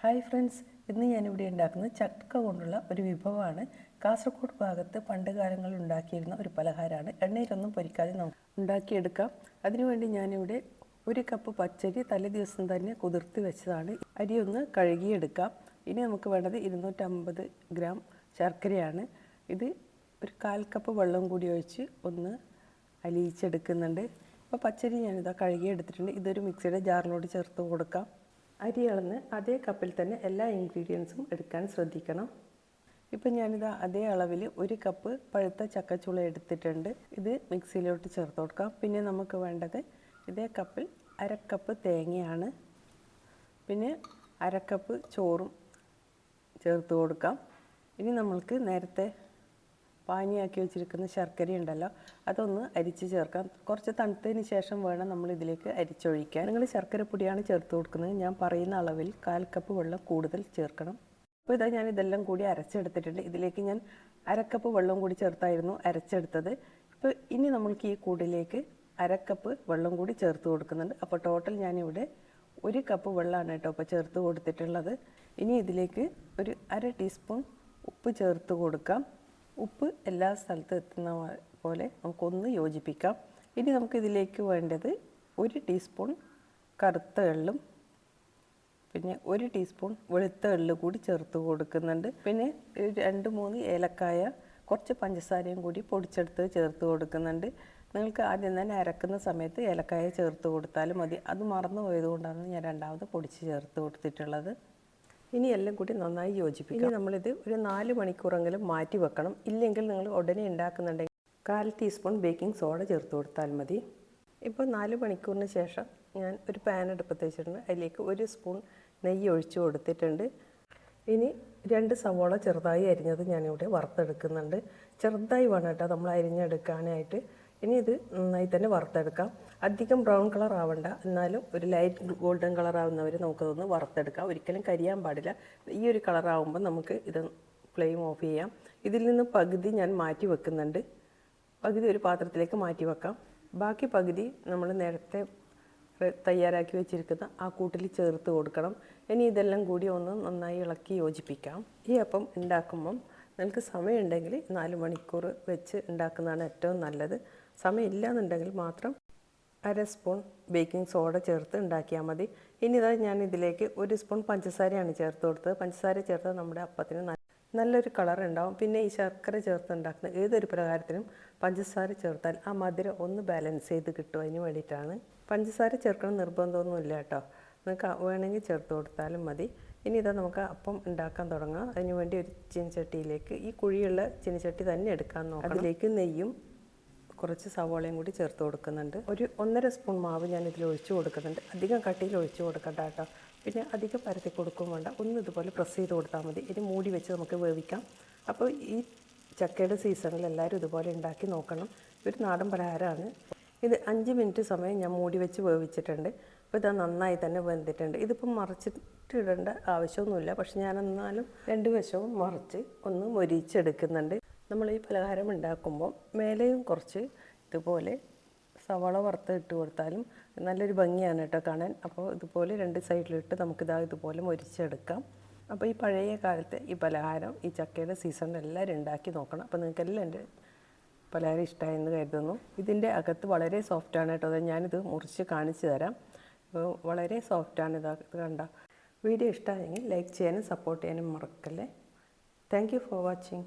Hi friends ഇന്ന് ഞാനിവിടെ ഉണ്ടാക്കുന്നത് ചക്ക കൊണ്ടുള്ള ഒരു വിഭവമാണ്. കാസർഗോഡ് ഭാഗത്ത് പണ്ട് കാലങ്ങളിൽ ഉണ്ടാക്കിയിരുന്ന ഒരു പലഹാരമാണ്. എണ്ണയിലൊന്നും പൊരിക്കാതെ നമുക്ക് ഉണ്ടാക്കിയെടുക്കാം. അതിനുവേണ്ടി ഞാനിവിടെ ഒരു കപ്പ് പച്ചരി തലേ ദിവസം തന്നെ കുതിർത്ത് വെച്ചതാണ്. അരി ഒന്ന് കഴുകിയെടുക്കാം. ഇനി നമുക്ക് വേണ്ടത് ഇരുന്നൂറ്റമ്പത് ഗ്രാം ശർക്കരയാണ്. ഇത് ഒരു കാൽ കപ്പ് വെള്ളം കൂടി ഒഴിച്ച് ഒന്ന് അലിയിച്ചെടുക്കുന്നുണ്ട്. അപ്പോൾ പച്ചരി ഞാനിതാ കഴുകിയെടുത്തിട്ടുണ്ട്. ഇതൊരു മിക്സിയുടെ ജാറിലോട്ട് ചേർത്ത് കൊടുക്കാം. അരി അളന്ന് അതേ കപ്പിൽ തന്നെ എല്ലാ ഇൻഗ്രീഡിയൻസും എടുക്കാൻ ശ്രദ്ധിക്കണം. ഇപ്പം ഞാനിതാ അതേ അളവിൽ ഒരു കപ്പ് പഴുത്ത ചക്കച്ചുള എടുത്തിട്ടുണ്ട്. ഇത് മിക്സിയിലോട്ട് ചേർത്ത് കൊടുക്കാം. പിന്നെ നമുക്ക് വേണ്ടത് ഇതേ കപ്പിൽ അരക്കപ്പ് തേങ്ങയാണ്. പിന്നെ അരക്കപ്പ് ചോറും ചേർത്ത് കൊടുക്കാം. ഇനി നമ്മൾക്ക് നേരത്തെ പാനിയാക്കി വെച്ചിരിക്കുന്ന ശർക്കര ഉണ്ടല്ലോ അതൊന്ന് അരിച്ച് ചേർക്കാം. കുറച്ച് തണുത്തതിന് ശേഷം വേണം നമ്മൾ ഇതിലേക്ക് അരിച്ചൊഴിക്കാൻ. നിങ്ങൾ ശർക്കര പൊടിയാണ് ചേർത്ത് കൊടുക്കുന്നത്. ഞാൻ പറയുന്ന അളവിൽ കാൽ കപ്പ് വെള്ളം കൂടുതൽ ചേർക്കണം. അപ്പോൾ ഇതാ ഞാൻ ഇതെല്ലാം കൂടി അരച്ചെടുത്തിട്ടുണ്ട്. ഇതിലേക്ക് ഞാൻ അരക്കപ്പ് വെള്ളം കൂടി ചേർത്തായിരുന്നു അരച്ചെടുത്തത്. ഇപ്പോൾ ഇനി നമ്മൾക്ക് ഈ കൂടിലേക്ക് അരക്കപ്പ് വെള്ളം കൂടി ചേർത്ത് കൊടുക്കുന്നുണ്ട്. അപ്പോൾ ടോട്ടൽ ഞാനിവിടെ ഒരു കപ്പ് വെള്ളമാണ് കേട്ടോ ഇപ്പോൾ ചേർത്ത് കൊടുത്തിട്ടുള്ളത്. ഇനി ഇതിലേക്ക് ഒരു അര ടീസ്പൂൺ ഉപ്പ് ചേർത്ത് കൊടുക്കാം. ഉപ്പ് എല്ലാ സ്ഥലത്തും എത്തുന്ന പോലെ നമുക്കൊന്ന് യോജിപ്പിക്കാം. ഇനി നമുക്കിതിലേക്ക് വേണ്ടത് ഒരു ടീസ്പൂൺ കറുത്ത എള്ളും പിന്നെ ഒരു ടീസ്പൂൺ വെളുത്ത എള്ള് കൂടി ചേർത്ത് കൊടുക്കുന്നുണ്ട്. പിന്നെ രണ്ട് മൂന്ന് ഏലക്കായ കുറച്ച് പഞ്ചസാരയും കൂടി പൊടിച്ചെടുത്ത് ചേർത്ത് കൊടുക്കുന്നുണ്ട്. നിങ്ങൾക്ക് ആദ്യം തന്നെ അരക്കുന്ന സമയത്ത് ഏലക്കായ ചേർത്ത് കൊടുത്താലും മതി. അത് മറന്നു പോയതുകൊണ്ടാണ് ഞാൻ രണ്ടാമത് പൊടിച്ച് ചേർത്ത് കൊടുത്തിട്ടുള്ളത്. ഇനി എല്ലാം കൂടി നന്നായി യോജിപ്പിക്കും. ഇനി നമ്മളിത് ഒരു നാല് മണിക്കൂറെങ്കിലും മാറ്റി വെക്കണം. ഇല്ലെങ്കിൽ നിങ്ങൾ ഉടനെ ഉണ്ടാക്കുന്നുണ്ടെങ്കിൽ കാൽ ടീസ്പൂൺ ബേക്കിംഗ് സോഡ ചേർത്ത് കൊടുത്താൽ മതി. ഇപ്പോൾ നാല് മണിക്കൂറിന് ശേഷം ഞാൻ ഒരു പാൻ അടുപ്പത്ത് വെച്ചിട്ടുണ്ട്. അതിലേക്ക് ഒരു സ്പൂൺ നെയ്യ് ഒഴിച്ച് കൊടുത്തിട്ടുണ്ട്. ഇനി രണ്ട് സവോള ചെറുതായി അരിഞ്ഞത് ഞാനിവിടെ വറുത്തെടുക്കുന്നുണ്ട്. ചെറുതായി വേണം കേട്ടോ നമ്മൾ അരിഞ്ഞെടുക്കാനായിട്ട്. ഇനി ഇത് നന്നായി തന്നെ വറുത്തെടുക്കാം. അധികം ബ്രൗൺ കളർ ആവണ്ട. എന്നാലും ഒരു ലൈറ്റ് ഗോൾഡൻ കളർ ആവുന്നവരെ നമുക്കതൊന്ന് വറുത്തെടുക്കാം. ഒരിക്കലും കരിയാൻ പാടില്ല. ഈ ഒരു കളർ ആവുമ്പോൾ നമുക്ക് ഇത് ഫ്ലെയിം ഓഫ് ചെയ്യാം. ഇതിൽ നിന്ന് പകുതി ഞാൻ മാറ്റി വെക്കുന്നുണ്ട്. പകുതി ഒരു പാത്രത്തിലേക്ക് മാറ്റി വെക്കാം. ബാക്കി പകുതി നമ്മൾ നേരത്തെ തയ്യാറാക്കി വെച്ചിരിക്കുന്ന ആ കൂട്ടിൽ ചേർത്ത് കൊടുക്കണം. ഇനി ഇതെല്ലാം കൂടി ഒന്ന് നന്നായി ഇളക്കി യോജിപ്പിക്കാം. ഈ അപ്പം ഉണ്ടാക്കുമ്പം നിങ്ങൾക്ക് സമയമുണ്ടെങ്കിൽ നാല് മണിക്കൂർ വെച്ച് ഉണ്ടാക്കുന്നതാണ് ഏറ്റവും നല്ലത്. സമയമില്ല എന്നുണ്ടെങ്കിൽ മാത്രം അര സ്പൂൺ ബേക്കിംഗ് സോഡ ചേർത്ത് ഉണ്ടാക്കിയാൽ മതി. ഇനി ഇതാ ഞാൻ ഇതിലേക്ക് ഒരു സ്പൂൺ പഞ്ചസാരയാണ് ചേർത്ത് കൊടുത്തത്. പഞ്ചസാര ചേർത്ത് നമ്മുടെ അപ്പത്തിന് നല്ലൊരു കളർ ഉണ്ടാവും. പിന്നെ ഈ ശർക്കര ചേർത്ത് ഉണ്ടാക്കുന്ന ഏതൊരു പ്രകാരത്തിനും പഞ്ചസാര ചേർത്താൽ ആ മധുരം ഒന്ന് ബാലൻസ് ചെയ്ത് കിട്ടും അതിന് വേണ്ടിയിട്ടാണ്. പഞ്ചസാര ചേർക്കണം നിർബന്ധമൊന്നുമില്ല കേട്ടോ. നിങ്ങൾക്ക് വേണമെങ്കിൽ ചേർത്ത് കൊടുത്താലും മതി. ഇനി ഇതാ നമുക്ക് അപ്പം ഉണ്ടാക്കാൻ തുടങ്ങാം. അതിനുവേണ്ടി ഒരു ചീനച്ചട്ടിയിലേക്ക് ഈ കുഴിയുള്ള ചീനച്ചട്ടി തന്നെ എടുക്കാൻ നോക്കാം അതിലേക്ക് നെയ്യും കുറച്ച് സവോളയും കൂടി ചേർത്ത് കൊടുക്കുന്നുണ്ട്. ഒരു ഒന്നര സ്പൂൺ മാവ് ഞാൻ ഇതിൽ ഒഴിച്ചു കൊടുക്കുന്നുണ്ട്. അധികം കട്ടിയിൽ ഒഴിച്ചു കൊടുക്കണ്ട കേട്ടോ. പിന്നെ അധികം പരത്തി കൊടുക്കും വേണ്ട. ഒന്ന് ഇതുപോലെ പ്രസ് ചെയ്ത് കൊടുത്താൽ മതി. ഇനി മൂടി വെച്ച് നമുക്ക് വേവിക്കാം. അപ്പോൾ ഈ ചക്കയുടെ സീസണിൽ എല്ലാവരും ഇതുപോലെ ഉണ്ടാക്കി നോക്കണം. ഒരു നാടൻ പലഹാരമാണ്. ഇത് അഞ്ച് മിനിറ്റ് സമയം ഞാൻ മൂടി വെച്ച് വേവിച്ചിട്ടുണ്ട്. അപ്പോൾ ഇത് നന്നായി തന്നെ വെന്തിട്ടുണ്ട്. ഇതിപ്പം മറിച്ചിട്ട് ഇടേണ്ട ആവശ്യമൊന്നുമില്ല. പക്ഷെ ഞാൻ എന്നാലും രണ്ട് വശവും മറിച്ച് ഒന്ന് മൊരിച്ചെടുക്കുന്നുണ്ട്. നമ്മൾ ഈ പലഹാരം ഉണ്ടാക്കുമ്പോൾ മേലെയും കുറച്ച് ഇതുപോലെ സവാള വറുത്ത് ഇട്ട് കൊടുത്താലും നല്ലൊരു ഭംഗിയാണ് കേട്ടോ കാണാൻ. അപ്പോൾ ഇതുപോലെ രണ്ട് സൈഡിലിട്ട് നമുക്കിതാ ഇതുപോലെ മൊരിച്ചെടുക്കാം. അപ്പോൾ ഈ പഴയ കാലത്തെ ഈ പലഹാരം ഈ ചക്കയുടെ സീസണിൽ ഉണ്ടാക്കി നോക്കണം. അപ്പോൾ നിങ്ങൾക്ക് എല്ലാം എന്റെ പലഹാരം ഇഷ്ടമായെന്ന് കരുതുന്നു. ഇതിന്റെ അകത്ത് വളരെ സോഫ്റ്റാണ് കേട്ടോ. അത് ഞാനിത് മുറിച്ച് കാണിച്ചു തരാം. അപ്പോൾ വളരെ സോഫ്റ്റാണ് ഇതാ ഇത് കണ്ട. വീഡിയോ ഇഷ്ടമായെങ്കിൽ ലൈക്ക് ചെയ്യാനും സപ്പോർട്ട് ചെയ്യാനും മറക്കല്ലേ. Thank for watching